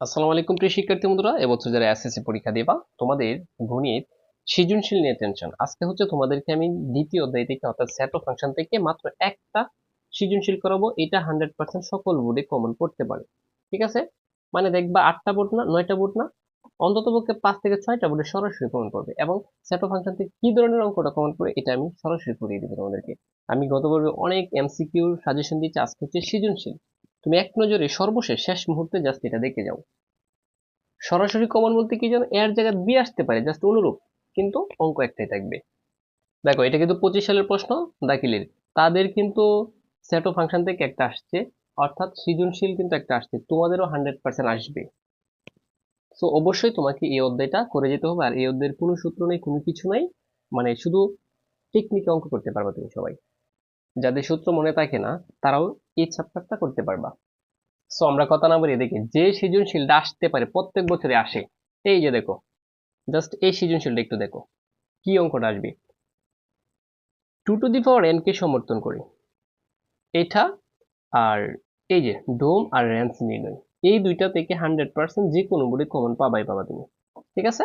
আসসালামু আলাইকুম প্রিয় শিক্ষার্থী বন্ধুরা, এবছর যারা এসএসসি পরীক্ষা দিবা, তোমাদের গণিত সৃজনশীল নিয়ে টেনশন আজকে হচ্ছে তোমাদেরকে আমি দ্বিতীয় অধ্যায় থেকে, অর্থাৎ সেট অফ ফাংশন থেকে মাত্র একটা সৃজনশীল করাবো। এটা হান্ড্রেড পার্সেন্ট সকল বোর্ডে কমন পড়তে পারে। ঠিক আছে? মানে দেখবা আটটা বোর্ড না, নয়টা বোর্ড না, অন্তত পক্ষে পাঁচ থেকে ছয়টা বোর্ডে সরাসরি কমন পড়বে এবং সেট অফ ফাংশন থেকে কি ধরনের অঙ্কটা কমন পড়বে এটা আমি সরাসরি করিয়ে দেবো তোমাদেরকে। আমি গত পর্বে অনেক এমসিকিউর সাজেশন দিচ্ছি আজকে হচ্ছে সৃজনশীল। তুমি এক নজরে সর্বশেষ শেষ মুহূর্তে জাস্ট এটা দেখে যাও। সরাসরি কমন বলতে কি যেন এর জায়গায় বি আসতে পারে জাস্ট অনুরূপ। কিন্তু অঙ্ক একটাই থাকবে। দেখো, এটা কিন্তু পঁচিশ সালের প্রশ্ন, দাখিলের। তাদের কিন্তু সেট ফাংশন থেকে একটা আসছে, অর্থাৎ সৃজনশীল কিন্তু একটা আসছে। তোমাদেরও হান্ড্রেড পার্সেন্ট আসবে। সো অবশ্যই তোমাকে এই অধ্যায়টা করে যেতে হবে। আর এই অধ্যায়ের কোনো সূত্র নেই, কোনো কিছু নাই। মানে শুধু টেকনিকে অঙ্ক করতে পারবা তুমি সবাই। যাদের সূত্র মনে থাকে না, তারাও এই চ্যাপ্টারটা করতে পারবা। সো আমরা কথা না বলি দেখি যে সৃজনশীলটা আসতে পারে, প্রত্যেক বছরে আসে। এই যে দেখো জাস্ট এই সৃজনশীলটা একটু দেখো, কি অঙ্কটা আসবে? Two to the power N কে সমর্থন করি। এটা আর এই যে ডোম আর র্যান্স নির্ণয়। এই দুইটা থেকে হান্ড্রেড পার্সেন্ট যে কোনো বোর্ডে কমন পাবাই পাবা তুমি। ঠিক আছে?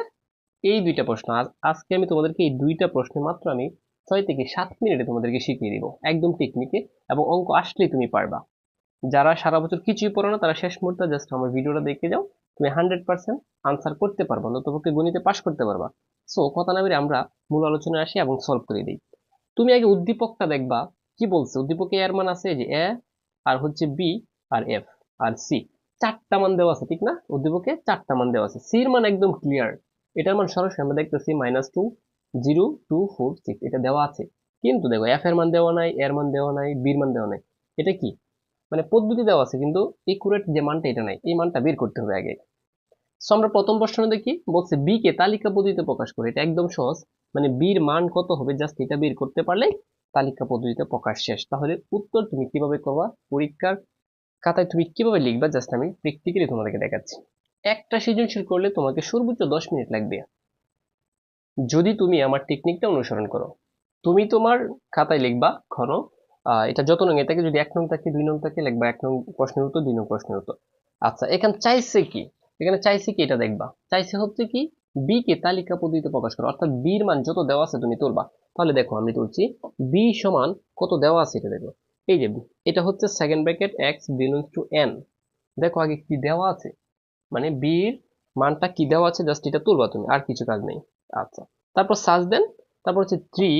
এই দুইটা প্রশ্ন আজ আজকে আমি তোমাদেরকে এই দুইটা প্রশ্নে মাত্র আমি ছয় থেকে সাত মিনিটে তোমাদেরকে শিখিয়ে দিব। একদম টেকনিকে এবং অঙ্ক আসলেই তুমি পারবা। যারা সারা বছর কিছুই পড়ো না, তারা শেষ মুহূর্তে জাস্ট আমার ভিডিওটা দেখে যাও। তুমি হান্ড্রেড পার্সেন্ট আনসার করতে পারবা নতুপক্ষে গণিতে পাশ করতে পারবা। সো কথা না বেরিয়ে আমরা মূল আলোচনায় আসি এবং সলভ করে দিই। তুমি আগে উদ্দীপকটা দেখবা। কি বলছে? উদ্দীপকে এর মান আছে যে এ, আর হচ্ছে বি, আর এফ, আর সি। চারটা মান দেওয়া আছে, ঠিক না? উদ্দীপকে চারটা মান দেওয়া আছে। সির মান একদম ক্লিয়ার এটার মান সরাসরি আমরা দেখতেছি minus two zero two four six, এটা দেওয়া আছে। কিন্তু দেখো এফ এর মান দেওয়া নাই এর মান দেওয়া নাই বির মান দেওয়া নাই। এটা কি? মানে পদ্ধতি দেওয়া আছে, কিন্তু একুরেট যে মানটা, এটা নাই। এই মানটা বের করতে হবে আগে। সো আমরা প্রথম প্রশ্ন দেখি, বলছে বি কে তালিকা পদ্ধতিতে প্রকাশ করে। এটা একদম সহজ। মানে বির মান কত হবে? জাস্ট এটা বের করতে পারলে তালিকা পদ্ধতিতে প্রকাশ শেষ। তাহলে উত্তর তুমি কীভাবে করবা? পরীক্ষার খাতায় তুমি কীভাবে লিখবা? জাস্ট আমি প্র্যাকটিক্যালি তোমাদেরকে দেখাচ্ছি। একটা সৃজনশীল করলে তোমাকে সর্বোচ্চ দশ মিনিট লাগবে। যদি তুমি আমার টেকনিকটা অনুসরণ করো। তুমি তোমার খাতায় লিখবা, ঘন এটা যত নং থাকে যদি এক নং থাকে, দুই নং থাকে, লিখবা এক নং প্রশ্নের উত্তর, দুই নং প্রশ্নের উত্তর। আচ্ছা এখানে চাইছে কি? এখানে চাইছে কি, এটা দেখবা। চাইছে হচ্ছে কি বি কে তালিকা পদ্ধতিতে প্রকাশ করো, অর্থাৎ বির মান যত দেওয়া আছে তুমি তুলবা। তাহলে দেখো, আমি তুলছি বি সমান কত দেওয়া আছে এটা দেখো। এই যে, এটা হচ্ছে second bracket X belongs to N দেখো আগে কি দেওয়া আছে? মানে বির মানটা কি দেওয়া আছে জাস্ট এটা তুলবা তুমি, আর কিছু কাজ নেই। আচ্ছা। তারপর সার্চ দেন তারপর হচ্ছে three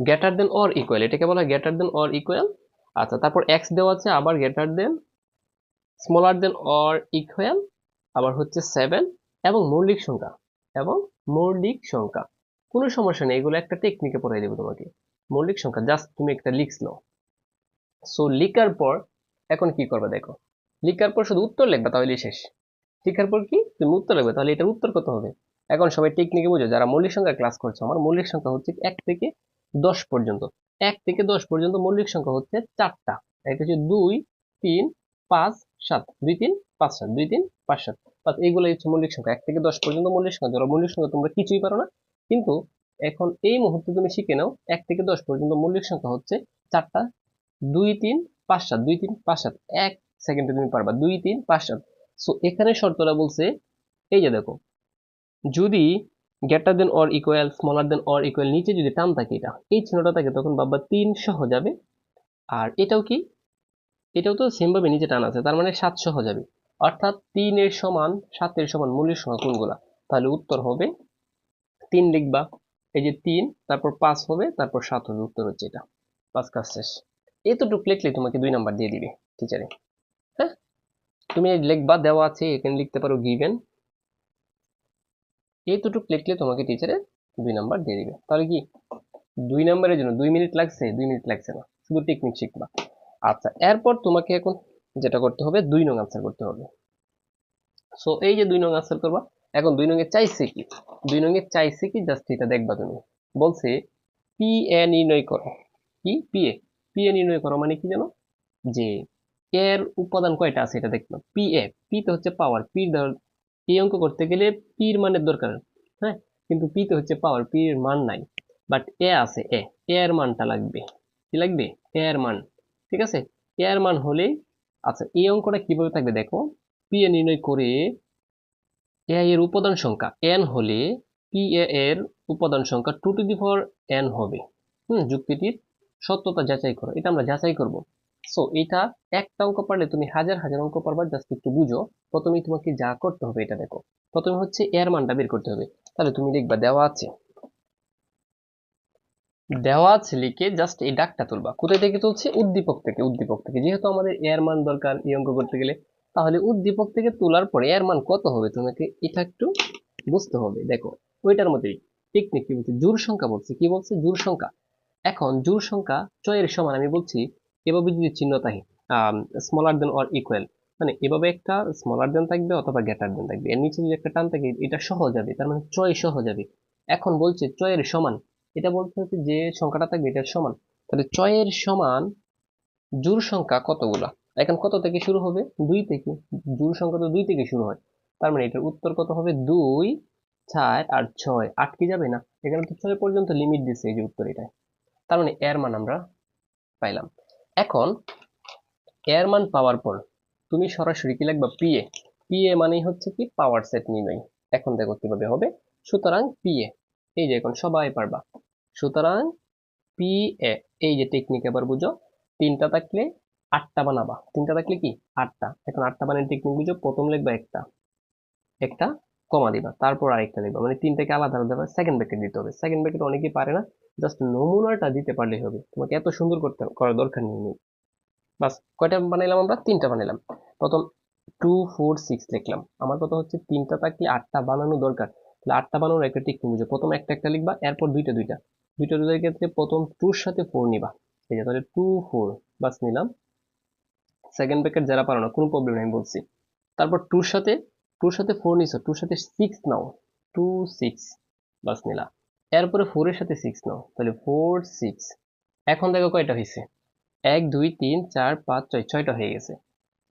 greater than or equal এটাকে বলা হয় গ্রেটার দেন অর ইকুয়াল আচ্ছা তারপর এক্স দেওয়া আছে, আবার greater than smaller than or equal আবার হচ্ছে সেভেন এবং মৌলিক সংখ্যা, এবং মৌলিক সংখ্যা। কোনো সমস্যা নেই, এগুলো একটা টেকনিকে পড়াই দেবো তোমাকে। মৌলিক সংখ্যা জাস্ট তুমি একটা লিখলো সো লিখার পর, এখন কি করবে দেখো? লিখার পর শুধু উত্তর লিখবা তাহলে শেষ। লিখার পর কি? তুমি উত্তর লাগবে, তাহলে এটার উত্তর কত হবে? এখন সবাই টেকনিকে বুঝো, যারা মৌলিক সংখ্যা ক্লাস করছ, আমার মৌলিক সংখ্যা হচ্ছে এক থেকে দশ পর্যন্ত। এক থেকে দশ পর্যন্ত মৌলিক সংখ্যা হচ্ছে চারটা। এটা হচ্ছে দুই, তিন, পাঁচ, সাত। দুই, তিন, পাঁচ, সাত। দুই, তিন, পাঁচ, সাত। পাঁচ এইগুলো হচ্ছে মৌলিক সংখ্যা। এক থেকে দশ পর্যন্ত মৌলিক সংখ্যা। যারা মৌলিক সংখ্যা তোমরা কিছুই পারো না, কিন্তু এখন এই মুহূর্তে তুমি শিখে নাও, এক থেকে দশ পর্যন্ত মৌলিক সংখ্যা হচ্ছে চারটা। দুই, তিন, পাঁচ, সাত। দুই, তিন, পাঁচ, সাত। এক সেকেন্ডে তুমি পারবা। দুই, তিন, পাঁচ, সাত। সো এখানে শর্তটা বলছে, এই যে দেখো, যদি greater than or equal smaller than or equal নিচে যদি টান থাকে এটা, এই চিহ্নটা থাকে তখন বাবা তিন সহ যাবে। আর এটাও কি? এটাও তো সেম ভাবে নিচে টান আছে, তার মানে সাত সহ যাবে। অর্থাৎ তিনের সমান, সাতের সমান মূল্যের সংখ্যা কোনগুলা? তাহলে উত্তর হবে তিন লিখবা, এই যে তিন, তারপর পাঁচ হবে, তারপর সাত হবে, উত্তর হচ্ছে এটা। পাঁচ কাজ শেষ। এতটুকু লিখলে তোমাকে দুই নাম্বার দিয়ে দিবে টিচারে হ্যাঁ? তুমি লিখবা দেওয়া আছে, এখানে লিখতে পারো গিভেন এতটুকু লিখলে তোমাকে টিচারে দুই নাম্বার দিয়ে দিবে। তাহলে কি? দুই নাম্বারের জন্য দুই মিনিট লাগছে? দুই মিনিট লাগছে না। শুধু টেকনিক শিখবা। আচ্ছা এরপর তোমাকে এখন যেটা করতে হবে, দুই নং আনসার করতে হবে। সো এই যে দুই নং আনসার করবা, এখন দুই নং এ চাইছে কি? দুই নং এ চাইছে কি? জাস্ট এটা দেখবা তুমি। বলছে পি এ নির্ণয় করো। কি? পি এ পি এ নির্ণয় করো মানে কি জানো? যে এর উপাদান কয়টা আছে এটা দেখবা পি এ পি তো হচ্ছে পাওয়ার পি এই অঙ্ক করতে গেলে পির মানের দরকার হ্যাঁ? কিন্তু পি তো হচ্ছে পাওয়ার পি এর মান নাই। বাট এ আছে এ এর মানটা লাগবে। কি লাগবে? এর মান, ঠিক আছে? এর মান হলেই আচ্ছা এই অঙ্কটা কীভাবে থাকবে দেখো? পি এ নির্ণয় করে এ এর উপাদান সংখ্যা এন হলে পি এ এর উপাদান সংখ্যা two to the power N হবে। হুম, যুক্তিটির সত্যতা যাচাই করো। এটা আমরা যাচাই করব। সো এটা একটা অঙ্ক পারলে তুমি হাজার হাজার অঙ্ক পারবা জাস্ট একটু বুঝো। প্রথমেই তোমাকে যা করতে হবে এটা দেখো। প্রথমে হচ্ছে এর মানটা বের করতে হবে। তাহলে তুমি দেখবা দেওয়া আছে। দেওয়া আছে লিখে জাস্ট এই ডাকটা তুলবা। কোথায় থেকে তুলছে? উদ্দীপক থেকে উদ্দীপক থেকে। যেহেতু আমাদের এর মান দরকার এই অঙ্ক করতে গেলে, তাহলে উদ্দীপক থেকে তোলার পরে এর মান কত হবে? তোমাকে এটা একটু বুঝতে হবে। দেখো, ওইটার মধ্যেই টেকনিক কি বলছে? জোর সংখ্যা বলছে। কি বলছে? জোর সংখ্যা। এখন জোর সংখ্যা চয়ের সমান আমি বলছি এভাবে যদি চিহ্ন থাকে স্মলার দেন অর ইকুয়াল মানে এভাবে একটা স্মলার দেন থাকবে অথবা গ্রেটার দেন থাকবে। এর নিচে যদি একটা টান থাকে, এটা সহ যাবে, তার মানে চয় সহ যাবে। এখন বলছে চয়ের সমান, এটা বলতে হচ্ছে যে সংখ্যাটা থাকবে এটার সমান। তাহলে চয়ের সমান জোর সংখ্যা কতগুলা? এখন কত থেকে শুরু হবে? দুই থেকে। জোর সংখ্যা তো দুই থেকে শুরু হয়। তার মানে এটার উত্তর কত হবে? দুই, চার আর ছয়। আটকে যাবে না? এখানে তো ছয় পর্যন্ত লিমিট দিচ্ছে এই যে উত্তর এটা তার মানে এর মান আমরা পাইলাম। এখন এর মান পাওয়ার পর তুমি সরাসরি কি লিখবা? পিএ পিএ মানেই হচ্ছে কি? পাওয়ার সেট নির্ণয়। এখন দেখো কীভাবে হবে। সুতরাং পিএ এই যে এখন সবাই পারবা। সুতরাং পিএ এই যে টেকনিক এবার বুঝো। তিনটা থাকলে আটটা বানাবা। তিনটা থাকলে কি? আটটা। এখন আটটা বানানোর টেকনিক বুঝো। প্রথম লিখবা একটা। একটা কমা দিবা, তারপর আরেকটা লিখবা মানে তিনটাকে আলাদা আলাদা সেকেন্ড ব্র্যাকেট দিতে হবে। সেকেন্ড ব্র্যাকেট অনেকেই পারে না জাস্ট নমুনাটা দিতে পারলেই হবে। তোমাকে এত সুন্দর করতে করার দরকার নেই নেই। বাস, কয়টা বানাইলাম আমরা? তিনটা বানাইলাম। প্রথম টু ফোর সিক্স লিখলাম। আমার কথা হচ্ছে তিনটা থাকলে আটটা বানানো দরকার। তাহলে আটটা বানানোর একটা টেকনিক বুঝো। প্রথম একটা একটা লিখবা, এরপর দুইটা দুইটা। দুইটা দুইটার ক্ষেত্রে প্রথম টুর সাথে ফোর নিবা। ঠিক আছে তাহলে টু ফোর বাস নিলাম। সেকেন্ড ব্র্যাকেট যারা পারো না, কোনো প্রবলেম নেই, আমি বলছি। তারপর টুর সাথে টুর সাথে ফোর নিছো, টুর সাথে সিক্স নাও। টু সিক্স বাস নিলা। এরপরে ফোরের সাথে সিক্স নাও, তাহলে ফোর সিক্স এখন দেখো কয়টা হয়েছে এক, দুই, তিন, চার, পাঁচ, ছয়, ছয়টা হয়ে গেছে।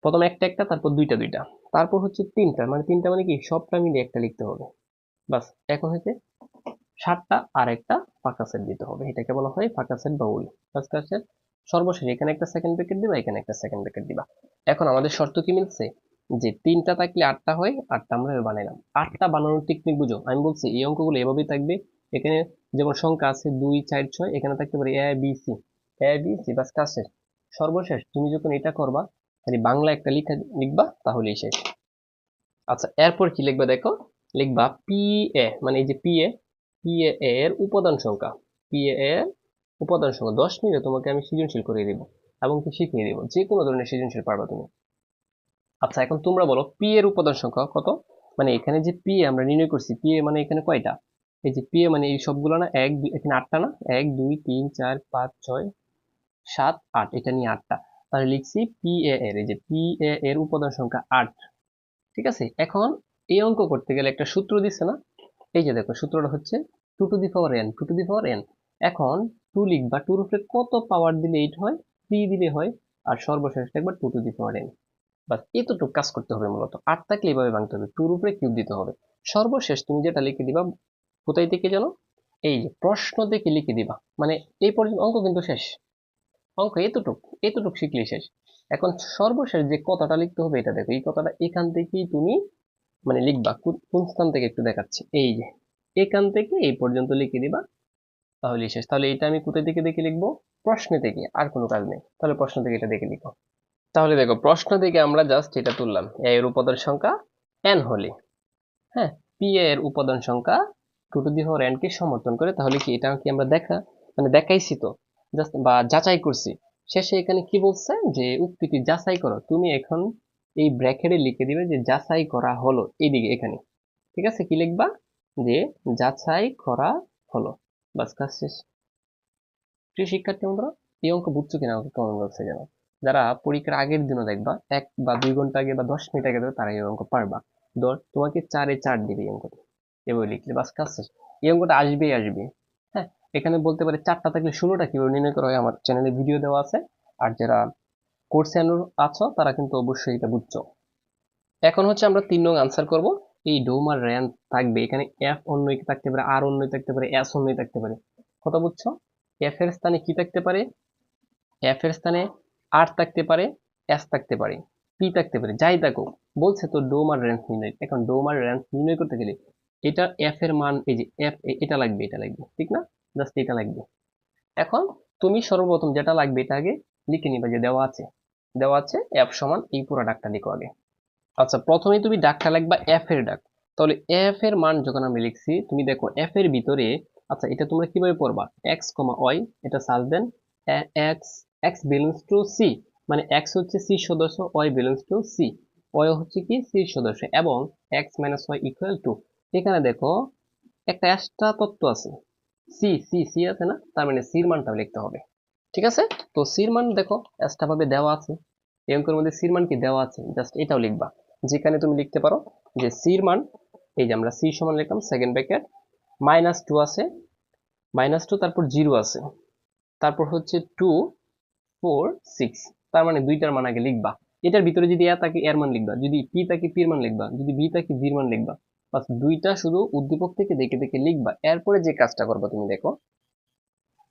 প্রথম একটা একটা, তারপর দুইটা দুইটা। তারপর হচ্ছে তিনটা মানে তিনটা মানে কি? সবটা মিলে একটা লিখতে হবে। বাস, এখন হচ্ছে সাতটা আর একটা ফাঁকা সেট দিতে হবে। এটাকে বলা হয় ফাঁকা সেট বা উল। ফার্স্ট সেট সর্বশেষ, এখানে একটা সেকেন্ড ব্র্যাকেট দিবা, এখানে একটা সেকেন্ড ব্র্যাকেট দিবা। এখন আমাদের শর্ত কি মিলছে? যে তিনটা থাকলে আটটা হয়, আটটা আমরা বানাইলাম। আটটা বানানোর টেকনিক বুঝো? আমি বলছি, এই অঙ্কগুলো এভাবেই থাকবে। এখানে যেমন সংখ্যা আছে দুই, চার, ছয়, এখানে থাকতে পারে A B C A B C বাস কাজ শেষ। সর্বশেষ, তুমি যখন এটা করবা খালি বাংলা একটা লিখা লিখবা, তাহলেই শেষ। আচ্ছা এরপর কি লিখবা দেখো? লিখবা পি এ মানে এই যে পি এ পি এ এর উপাদান সংখ্যা। পি এ এর উপাদান সংখ্যা। দশ মিনিটে তোমাকে আমি সৃজনশীল করে দিব এবং কি শিখিয়ে দেবো। যে কোনো ধরনের সৃজনশীল পারবা তুমি। আচ্ছা এখন তোমরা বলো পি এর উপাদান সংখ্যা কত? মানে এখানে যে পি আমরা নির্ণয় করছি পি এ মানে এখানে কয়টা? এই যে পি এ মানে এই সবগুলো না, এক এখানে আটটা না? এক, দুই, তিন, চার, পাঁচ, ছয়, সাত, আট, এটা নিয়ে আটটা। তাহলে লিখছি পি এ এর, এই যে পি এ এর উপাদান সংখ্যা আট। ঠিক আছে? এখন এই অঙ্ক করতে গেলে একটা সূত্র দিচ্ছে না? এই যে দেখো, সূত্রটা হচ্ছে two to the power N two to the power N এখন টু লিখবা, টুর উপরে কত পাওয়ার দিলে এইট হয়? থ্রি দিলে হয়, আর সর্বশেষ একবার two to the power N বাস এতটুকু কাজ করতে হবে মূলত। আট থাকলে এইভাবে ভাঙতে হবে। টুর উপরে কিউব দিতে হবে। সর্বশেষ তুমি যেটা লিখে দিবা, কোথায় থেকে যেন? এই যে প্রশ্ন দেখে লিখে দিবা। মানে এই পর্যন্ত অঙ্ক কিন্তু শেষ। অঙ্ক এতটুক এতটুক শিখলেই শেষ। এখন সর্বশেষ যে কথাটা লিখতে হবে এটা দেখো। এই কথাটা এখান থেকেই তুমি মানে লিখবা। কোন স্থান থেকে একটু দেখাচ্ছি। এই যে এখান থেকে এই পর্যন্ত লিখে দিবা তাহলে শেষ। তাহলে এটা আমি কোথায় থেকে দেখে লিখব? প্রশ্ন থেকে। আর কোনো কাজ নেই। তাহলে প্রশ্ন থেকে এটা দেখে লিখো। তাহলে দেখো, প্রশ্ন থেকে আমরা জাস্ট এটা তুললাম। এ এর উপাদান সংখ্যা এন হলে। হ্যাঁ পি এর উপাদান সংখ্যা two to the power N কে সমর্থন করে, তাহলে কি এটা কি আমরা দেখা মানে দেখাইছি তো জাস্ট বা যাচাই করছি। শেষে এখানে কি বলছে? যে উক্তিটি যাচাই করো। তুমি এখন এই ব্র্যাকেটে লিখে দিবে যে যাচাই করা হলো, এইদিকে, এখানে। ঠিক আছে? কি লিখবা? যে যাচাই করা হলো। বাস, কাজ শেষ। প্রিয় শিক্ষার্থী বন্ধুরা, এই অঙ্ক বুঝছ কিনা আমাকে কমেন্ট বক্সে জানো যারা পরীক্ষার আগের দিনও দেখবা, এক বা দুই ঘণ্টা আগে বা দশ মিনিট আগে দেবে তারা এই অঙ্ক পারবা। ধর তোমাকে চারে চার দিবে এই অঙ্কটি। এভাবে লিখলে বাস কাজ শেষ। এই অঙ্কটা আসবেই আসবে হ্যাঁ এখানে বলতে পারে চারটা থাকলে ষোলোটা কীভাবে নির্ণয় করা হয় আমার চ্যানেলে ভিডিও দেওয়া আছে। আর যারা কোর্স কোর্সে আছো, তারা কিন্তু অবশ্যই এটা বুঝছ। এখন হচ্ছে আমরা তিন নং আনসার করব। এই ডোমার র্যান থাকবে। এখানে এফ অন্যই থাকতে পারে আর অন্যই থাকতে পারে এস অন্যই থাকতে পারে। কথা বুঝছ? এফ এর স্থানে কি থাকতে পারে? এফ এর স্থানে আর থাকতে পারে এস থাকতে পারে পি থাকতে পারে, যাই থাকুক, বলছে তো ডোম আর রেঞ্জ নির্ণয়, এখন ডোম আর রেঞ্জ নির্ণয় করতে গেলে এটা এফ এর মান, এই যে এফ এটা লাগবে এটা লাগবে, ঠিক না? জাস্ট এটা লাগবে। এখন তুমি সর্বপ্রথম যেটা লাগবে, এটা আগে লিখে নিবা যে দেওয়া আছে। দেওয়া আছে এফ সমান এই পুরো ডাকটা লিখো আগে। আচ্ছা প্রথমে তুমি ডাকটা লিখবা এফ এর ডাক তাহলে এফ এর মান যখন আমি লিখছি, তুমি দেখো এফ এর ভিতরে আচ্ছা এটা তোমরা কীভাবে পড়বা? এক্স কমা ওয়াই এটা search that X X belongs to C মানে এক্স হচ্ছে সি সদস্য Y belongs to C Y হচ্ছে কি সি সদস্য, এবং এক্স মাইনাস ওয়াই ইকুয়াল এখানে দেখো একটা এক্সট্রা তত্ত্ব আছে সি সি সি আছে না, তার মানে সির মানটা লিখতে হবে, ঠিক আছে? তো সির মান দেখো এক্সট্রা ভাবে দেওয়া আছে, এই অঙ্কের মধ্যে সির মান কি দেওয়া আছে জাস্ট এটাও লিখবা, যেখানে তুমি লিখতে পারো যে সির মান, এই যে আমরা সি সমান লিখলাম সেকেন্ড ব্র্যাকেট মাইনাস টু আছে মাইনাস টু তারপর জিরো আছে, তারপর হচ্ছে টু ফোর সিক্স তার মানে দুইটার মান আগে লিখবা। এটার ভিতরে যদি এ থাকে এর মান লিখবা। যদি পি থাকে পির মান লিখবা। যদি বি থাকে বির মান লিখবা। বাস দুইটা শুধু উদ্দীপক থেকে দেখে দেখে লিখবা। এরপরে যে কাজটা করবা তুমি, দেখো।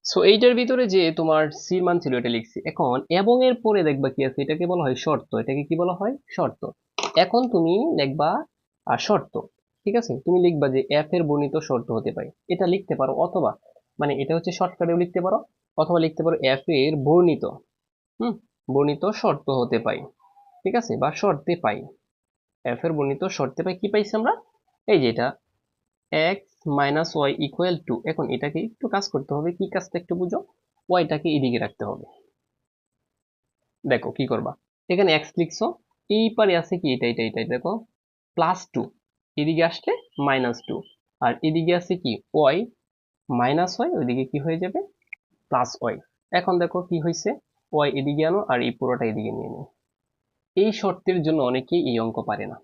সো এইটার ভিতরে যে তোমার সির মান ছিল, এটা লিখছি। এখন, এবং এর পরে দেখবা কি আছে? এটাকে বলা হয় শর্ত। এটাকে কি বলা হয়? শর্ত। এখন তুমি লিখবা আর শর্ত। ঠিক আছে? তুমি লিখবা যে এফ এর বর্ণিত শর্ত হতে পারে। এটা লিখতে পারো। অথবা মানে এটা হচ্ছে শর্টকাটেও লিখতে পারো, অথবা লিখতে পারো এফ এর বর্ণিত। হুম? বর্ণিত শর্ত হতে পাই। ঠিক আছে? বা শর্তে পাই। এফ এর বর্ণিত শর্তে পাই, কি পাইছি আমরা? এই যে এটা। X minus Y equal two এখন এটাকে একটু কাজ করতে হবে, কি কাজটা একটু বুঝো? ওয়াইটাকে এদিকে রাখতে হবে। দেখো কি করবা? এখানে এক্স লিখছো, এই পারে আছে কি? এটা এটা এটা দেখো। প্লাস টু এদিকে আসলে মাইনাস টু আর এদিকে আছে কি? ওয়াই মাইনাস ওয়াই, ওইদিকে কি হয়ে যাবে? Plus Y. এখন দেখো কি হয়েছে ওয়াই এদিকে আনো আর এই পুরোটা এদিকে নিয়ে নিও। এই শর্তের জন্য অনেকেই এই অঙ্ক পারে না।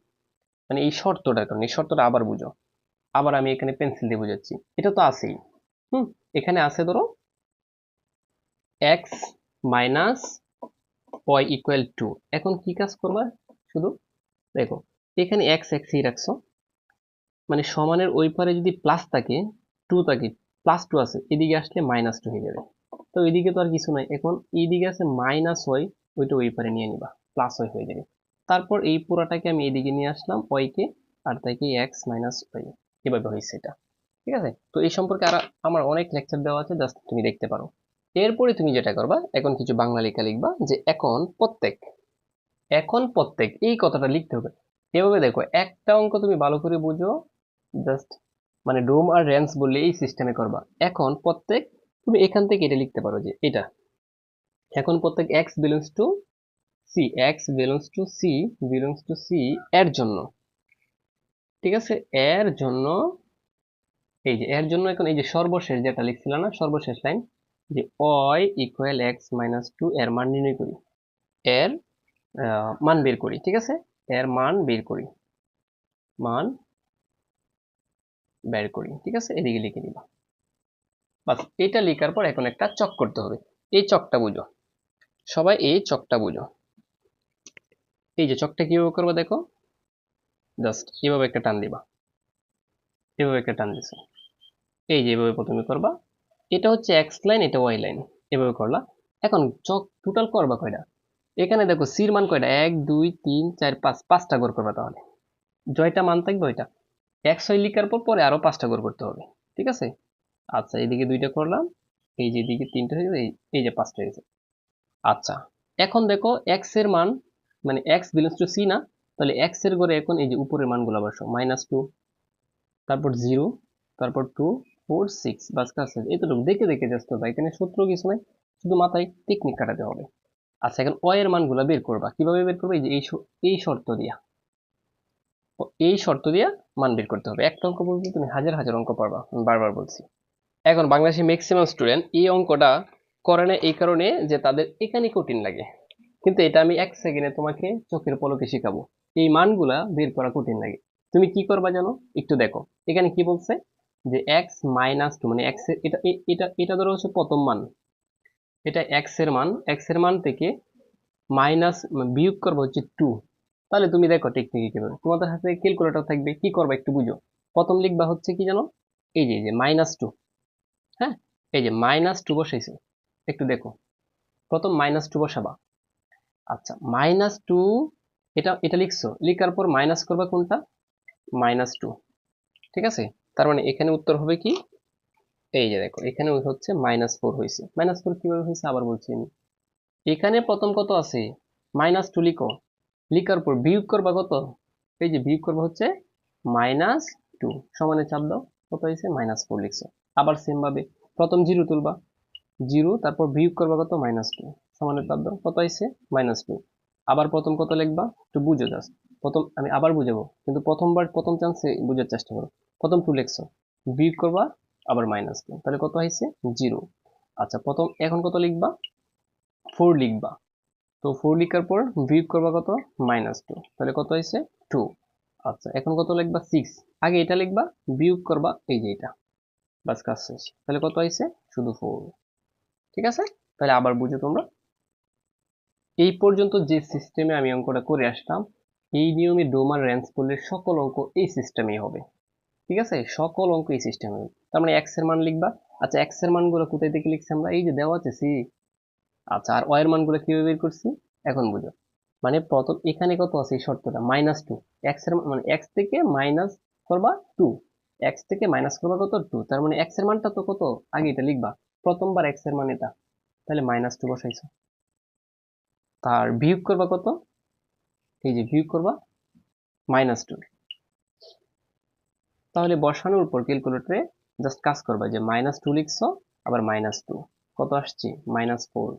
মানে এই শর্তটার কারণে, এই শর্তটা আবার বুঝো। আবার আমি এখানে পেন্সিল দিয়ে বুঝাচ্ছি। এটা তো আছেই। হুম, এখানে আছে ধরো, X minus Y equal two. এখন কি কাজ করবা? শুধু দেখো, এখানে এক্স এক্সই রাখছো। মানে সমানের ওই পারে যদি প্লাস থাকে, টু থাকে প্লাস টু আছে, এদিকে আসলে মাইনাস টু হয়ে যাবে। তো এদিকে তো আর কিছু নাই। এখন এইদিকে আছে মাইনাস ওয়াই ওইটা ওই পারে নিয়ে নিবা প্লাস ওয়াই হয়ে যাবে। তারপর এই পুরাটাকে আমি এদিকে নিয়ে আসলাম ওয়াইকে আর তাইকে এক্স মাইনাস ওয়াই এভাবে হয়েছে এটা। ঠিক আছে? তো এই সম্পর্কে আর আমার অনেক লেকচার দেওয়া আছে জাস্ট তুমি দেখতে পারো। এরপরে তুমি যেটা করবা, এখন কিছু বাংলা লেখা লিখবা, যে এখন প্রত্যেক এখন প্রত্যেক, এই কথাটা লিখতে হবে। এভাবে দেখো, একটা অঙ্ক তুমি ভালো করে বুঝো জাস্ট মানে ডোম আর রেঞ্জ বললে এই সিস্টেমে করবা। এখন প্রত্যেক, তুমি এখান থেকে এটা লিখতে পারো যে এটা। এখন প্রত্যেক X belongs to C X belongs to C belongs to C এর জন্য। ঠিক আছে? এর জন্য, এই যে, এর জন্য এখন এই যে সর্বশেষ যেটা লিখছিল না, সর্বশেষ লাইন, যে Y equal X minus two এর মান নির্ণয় করি। এর মান বের করি, ঠিক আছে? এর মান বের করি। মান বের করি, ঠিক আছে? এদিকে লিখে দিবা। বাস, এটা লেখার পর এখন একটা চক করতে হবে। এই চকটা বুঝো। সবাই এই চকটা বুঝো। এই যে চকটা কীভাবে করব দেখো? জাস্ট এভাবে একটা টান দিবা। এভাবে একটা টান দিছো। এই যে এভাবে প্রথমে করবা। এটা হচ্ছে এক্স লাইন এটা ওয়াই লাইন এভাবে করলা। এখন চক টোটাল করবা কয়টা? এখানে দেখো সির মান কয়টা? এক, দুই, তিন, চার, পাঁচ, পাঁচটা গড় করবা তাহলে। জয়টা মান থাকবে ওইটা। এক্স ওয়াই লিখার পর পরে আরও পাঁচটা গড় করতে হবে, ঠিক আছে? আচ্ছা এইদিকে দুইটা করলাম, এই যে এদিকে তিনটা হয়ে গেছে এই যে পাঁচটা হয়ে আচ্ছা এখন দেখো এক্সের মান মানে এক্স বিলংস টু সি না, তাহলে এক্সের ঘরে এখন এই যে উপরের মানগুলো বসো মাইনাস টু তারপর জিরো তারপর টু ফোর সিক্স বাস কাছে, এতটুকু। দেখে দেখে জাস্ট করবা এখানে সূত্র কিছু নাই, শুধু মাথায় টেকনিক কাটাতে হবে। আচ্ছা এখন অ এর মানগুলো বের করবা, কীভাবে বের করবে? এই যে এই শর্ত দিয়া এই শর্ত দিয়া মান বের করতে হবে। একটা অঙ্ক বলতে তুমি হাজার হাজার অঙ্ক পারবা। বারবার বলছি। এখন বাংলাদেশে ম্যাক্সিমাম স্টুডেন্ট এই অঙ্কটা করে না এই কারণে যে তাদের এখানে কঠিন লাগে। কিন্তু এটা আমি এক সেকেন্ডে তোমাকে চোখের পলকে শিখাবো। এই মানগুলা বের করা কঠিন লাগে। তুমি কি করবা জানো? একটু দেখো। এখানে কি বলছে? যে এক্স মাইনাস টু মানে এক্স এটা এটা এটা ধরো হচ্ছে প্রথম মান। এটা এক্সের মান এক্সের মান থেকে মাইনাস বিয়োগ করব হচ্ছে টু তাহলে তুমি দেখো টেকনিক কীভাবে। তোমাদের হাতে ক্যালকুলেটর থাকবে, কি করবা একটু বুঝো। প্রথম লিখবা হচ্ছে কি জানো? এই যে, এই মাইনাস টু হ্যাঁ? এই যে মাইনাস টু বসাইছে। একটু দেখো। প্রথম মাইনাস টু বসাবা। আচ্ছা মাইনাস টু এটা এটা লিখছো? লিখার পর মাইনাস করবা কোনটা? মাইনাস টু ঠিক আছে? তার মানে এখানে উত্তর হবে কি? এই যে দেখো, এখানে হচ্ছে মাইনাস ফোর হয়েছে মাইনাস ফোর কীভাবে হয়েছে আবার বলছি আমি। এখানে প্রথম কত আছে? মাইনাস টু লিখো। লিখার পর বিয়োগ করবা কত? এই যে বিয়োগ করবা হচ্ছে মাইনাস টু সমানে চাপ দাও। কত হয়েছে? মাইনাস ফোর লিখছো। আবার সেম ভাবে প্রথম জিরো তুলবা। জিরো তারপর বিয়োগ করবা কত? মাইনাস টু সমানে চাপ দাও। কত হয়েছে? মাইনাস টু আবার প্রথম কত লিখবা? একটু বুঝে জাস্ট প্রথম, আমি আবার বুঝাবো। কিন্তু প্রথমবার প্রথম চান্সে বুঝার চেষ্টা করো। প্রথম টু লিখছো। বিয়োগ করবা, আবার মাইনাস টু তাহলে কত হয়েছে? জিরো আচ্ছা প্রথম, এখন কত লিখবা? ফোর লিখবা। তো ফোর লিখার পর বিয়োগ করবা কত? মাইনাস টু তাহলে কত হয়েছে? টু আচ্ছা এখন কত লিখবা? সিক্স আগে এটা লিখবা, বিয়োগ করবা, এই যে এটা। বাস কাজ শেষ। তাহলে কত হয়েছে? শুধু ফোর ঠিক আছে? তাহলে আবার বুঝো তোমরা। এই পর্যন্ত যে সিস্টেমে আমি অঙ্কটা করে আসলাম, এই নিয়মে ডোমার রেঞ্জ করলে সকল অঙ্ক এই সিস্টেমেই হবে। ঠিক আছে? সকল অঙ্ক এই সিস্টেমে হবে তার মানে এক্স মান লিখবা। আচ্ছা এক্স মানগুলো কোথায় থেকে লিখছি আমরা? এই যে দেওয়া আছে সি আচ্ছা আর ওয়াই এর মানগুলো কীভাবে বের করছি? এখন বুঝো। মানে প্রথম, এখানে কত আছে এই শর্তটা? মাইনাস টু এক্সের মানে এক্স থেকে মাইনাস করবা টু এক্স থেকে মাইনাস করবা কত? টু তার মানে এক্সের মানটা তো কত? আগে এটা লিখবা। প্রথমবার এক্সের মান এটা। তাহলে মাইনাস টু বসাইছো। তার বিয়োগ করবা কত? এই যে বিয়োগ করবা মাইনাস টু তাহলে বসানোর উপর ক্যালকুলেটরে জাস্ট কাজ করবা যে মাইনাস টু লিখছো, আবার মাইনাস টু কত আসছে? মাইনাস ফোর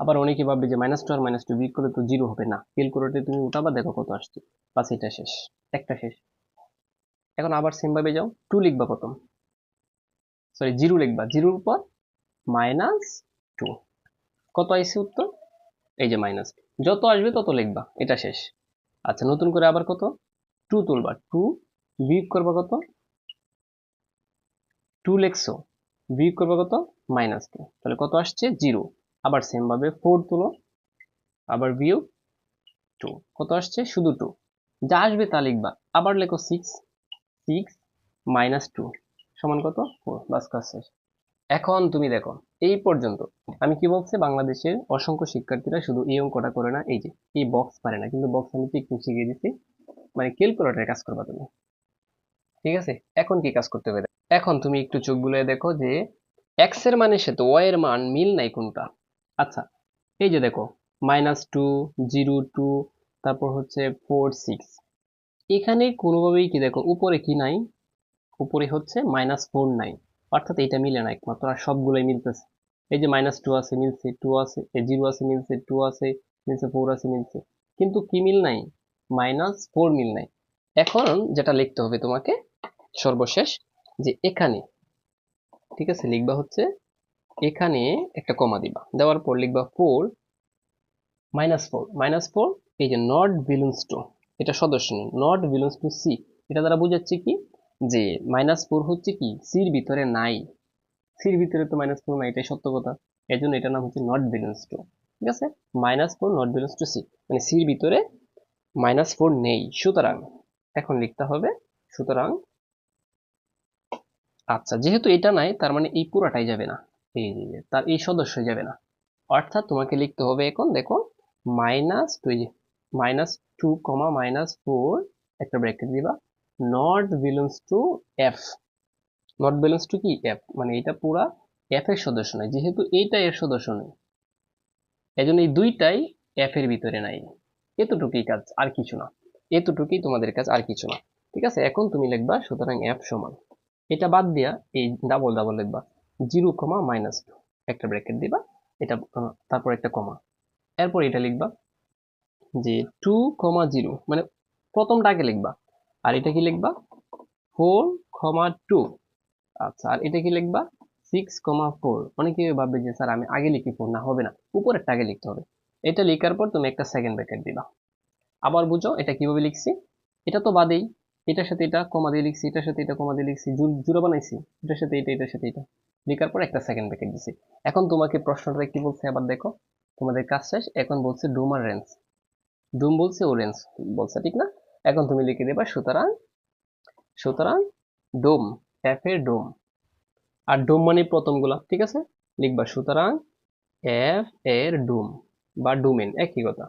আবার অনেকে ভাববে যে মাইনাস টু আর মাইনাস টু বিয়োগ করলে তো জিরো হবে। না ক্যালকুলেটরে তুমি উঠাবা, দেখো কত আসছে। বাস এটা শেষ, একটা শেষ। এখন আবার সেম ভাবে যাও টু লিখবা প্রথম। সরি জিরো লিখবা। জিরোর পর মাইনাস টু কত আইসে উত্তর? এই যে মাইনাস যত আসবে তত লিখবা, এটা শেষ। আচ্ছা নতুন করে আবার কত? টু তুলবা। টু বিয়োগ করবা কত? টু লিখছো, বিয়োগ করবা কত? মাইনাস টু তাহলে কত আসছে? জিরো আবার সেম ভাবে ফোর তুলো, আবার বিয়োগ টু কত আসছে? শুধু টু যা আসবে তা লিখবা। আবার লেখো সিক্স সিক্স মাইনাস টু সমান কত? ফোর বাস কাজ শেষ। এখন তুমি দেখো, এই পর্যন্ত আমি কি বলছি? বাংলাদেশের অসংখ্য শিক্ষার্থীরা শুধু এই অঙ্কটা করে না, এই যে, এই বক্স পারে না। কিন্তু বক্স আমি টেকনিক শিখিয়ে দিচ্ছি মানে ক্যালকুলেটারে কাজ করবা তুমি। ঠিক আছে? এখন কি কাজ করতে হবে? এখন তুমি একটু চোখ বুলিয়ে দেখো যে এক্সের মানের সাথে ওয়াই এর মান মিল নাই কোনটা। আচ্ছা এই যে দেখো মাইনাস টু জিরো টু তারপর হচ্ছে ফোর সিক্স এখানে কোনোভাবেই কি দেখো, উপরে কি নাই? উপরে হচ্ছে মাইনাস ফোর নাই অর্থাৎ এটা মিলে না একমাত্র, আর সবগুলোই মিলতেছে। এই যে মাইনাস টু আছে, মিলছে টু আছে জিরো আছে, মিলছে টু আছে, মিলছে ফোর আছে, মিলছে। কিন্তু কি মিল নাই? মাইনাস ফোর মিল নাই। এখন যেটা লিখতে হবে তোমাকে সর্বশেষ, যে এখানে, ঠিক আছে, লিখবা হচ্ছে এখানে একটা কমা দিবা। দেওয়ার পর লিখবা four minus four minus four এই যে নট বিলুন্স টু এটা সদস্য নেই। নট বিলুন্স টু সি এটা দ্বারা বোঝাচ্ছে কি? যে মাইনাস ফোর হচ্ছে কি? সির ভিতরে নাই। সির ভিতরে তো মাইনাস ফোর নাই, এটাই সত্য কথা। এর জন্য এটার নাম হচ্ছে নট বিলুন্স টু ঠিক আছে? Minus four not belongs to C মানে সির ভিতরে মাইনাস ফোর নেই। সুতরাং এখন লিখতে হবে, সুতরাং আচ্ছা যেহেতু এটা নাই, তার মানে এই পুরাটাই যাবে না। এই তার এই সদস্য যাবে না। অর্থাৎ তোমাকে লিখতে হবে এখন, দেখো minus two minus two comma minus four একটা ব্র্যাকেট দিবা not belongs to F not belongs to কি? এফ মানে এটা পুরা এফ এর সদস্য নয়, যেহেতু এইটা এর সদস্য নয়। এই জন্য এই দুইটাই এফ এর ভিতরে নাই। এতটুকুই কাজ, আর কিছু না। এতটুকুই তোমাদের কাজ, আর কিছু না। ঠিক আছে? এখন তুমি লিখবা, সুতরাং এফ সমান। এটা বাদ দিয়া এই ডাবল ডাবল লিখবা। Zero comma minus two. একটা ব্র্যাকেট দিবা, এটা তারপর একটা কমা। এরপর এটা লিখবা যে টু কমা জিরো মানে প্রথমটা আগে লিখবা। আর এটা কি লিখবা? Four comma two. আচ্ছা আর এটা কি লিখবা? Six comma four. অনেকে ভাববে যে, স্যার, আমি আগে লিখি, ফোর না, হবে না। উপরেরটা আগে লিখতে হবে। এটা লেখার পর তুমি একটা সেকেন্ড ব্র্যাকেট দিবা। আবার বুঝো, এটা কীভাবে লিখছি? এটা তো বাদেই। এটার সাথে এটা কমা দিয়ে লিখছি, এটার সাথে এটা কমা দিয়ে লিখছি জুড়ে বানাইছি। এটার সাথে এটা, এটার সাথে এটা। লেখার পর একটা সেকেন্ড ব্র্যাকেট দিছি। এখন তোমাকে প্রশ্নটা কি বলছে আবার দেখো। তোমাদের কাজ শেষ। এখন বলছে ডুম আর রেঞ্জ ডুম বলছে ও রেঞ্জ বলছে, ঠিক না? এখন তুমি লিখে দেবা সুতরাং সুতরাং ডোম এফ এর ডোম আর ডোম মানে প্রথম প্রথমগুলা, ঠিক আছে? লিখবা সুতরাং এফ এর ডোম বা ডোমেন একই কথা।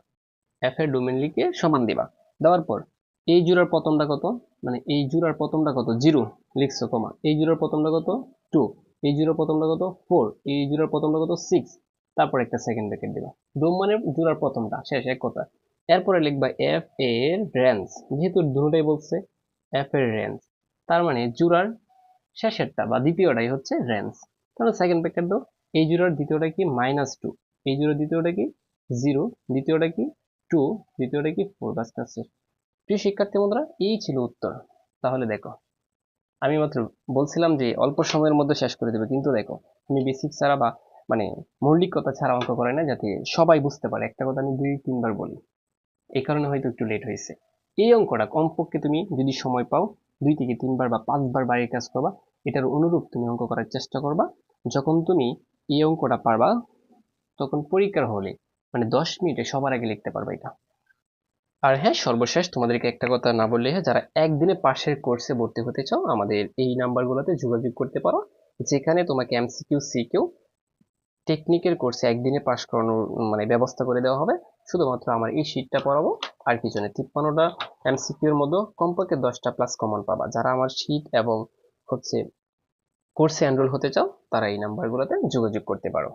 এফ এর ডোমেন লিখে সমান দিবা। দেওয়ার পর, এই জোড়ার প্রথমটা কত? মানে এই জোড়ার প্রথমটা কত? জিরো, লিখছো, কমা। এই জোড়ার প্রথমটা কত? টু এই জোড়ার প্রথমটা কত? ফোর এই জোড়ার প্রথমটা কত? সিক্স তারপর একটা সেকেন্ড ব্র্যাকেট দিবা ডোম মানে জোড়ার প্রথমটা, শেষ, এক কথা। এরপরে লিখবা এফ এর রেঞ্জ যেহেতু দুটোটাই বলছে এফ এর রেঞ্জ তার মানে জোড়ার শেষেরটা বা দ্বিতীয়টাই হচ্ছে রেঞ্জ তাহলে সেকেন্ড ব্র্যাকেট দাও। এই জোড়ার দ্বিতীয়টা কি? মাইনাস টু এই জোড়ার দ্বিতীয়টা কি? জিরো দ্বিতীয়টা কি? টু দ্বিতীয়টা কি? ফোর বাস প্রিয় শিক্ষার্থী বন্ধুরা, এই ছিল উত্তর। তাহলে দেখো আমি মাত্র বলছিলাম যে অল্প সময়ের মধ্যে শেষ করে দেবে। কিন্তু দেখো, আমি বেসিক ছাড়া বা মানে মৌলিক কথা ছাড়া অঙ্ক করে না, যাতে সবাই বুঝতে পারে। একটা কথা আমি দুই, তিনবার বলি। এই কারণে হয়তো একটু লেট হয়েছে। এই অঙ্কটা কমপক্ষে তুমি যদি সময় পাও, দুই থেকে তিনবার বা পাঁচবার বাড়ির কাজ করবা, এটার অনুরূপ তুমি অঙ্ক করার চেষ্টা করবা। যখন তুমি এই অঙ্কটা পারবা, তখন পরীক্ষার হলে মানে দশ মিনিটে সবার আগে লিখতে পারবে এটা। আর হ্যাঁ সর্বশেষ তোমাদেরকে একটা কথা না বললে হয়, যারা একদিনে পাশের কোর্সে ভর্তি হতে চাও আমাদের এই নাম্বারগুলোতে যোগাযোগ করতে পারো যেখানে তোমাকে এমসিকিউ সিকিউ টেকনিকের কোর্সে একদিনে পাশ করানোর মানে ব্যবস্থা করে দেওয়া হবে। শুধুমাত্র আমার এই শীটটা পড়াবো আর কিছু নেই তিপ্পান্নটা এমসিকিউর মধ্যে কমপক্ষে দশটা প্লাস কমন পাবা। যারা আমার শীট এবং হচ্ছে কোর্সে এনরোল হতে চাও তারা এই নাম্বারগুলোতে যোগাযোগ করতে পারো।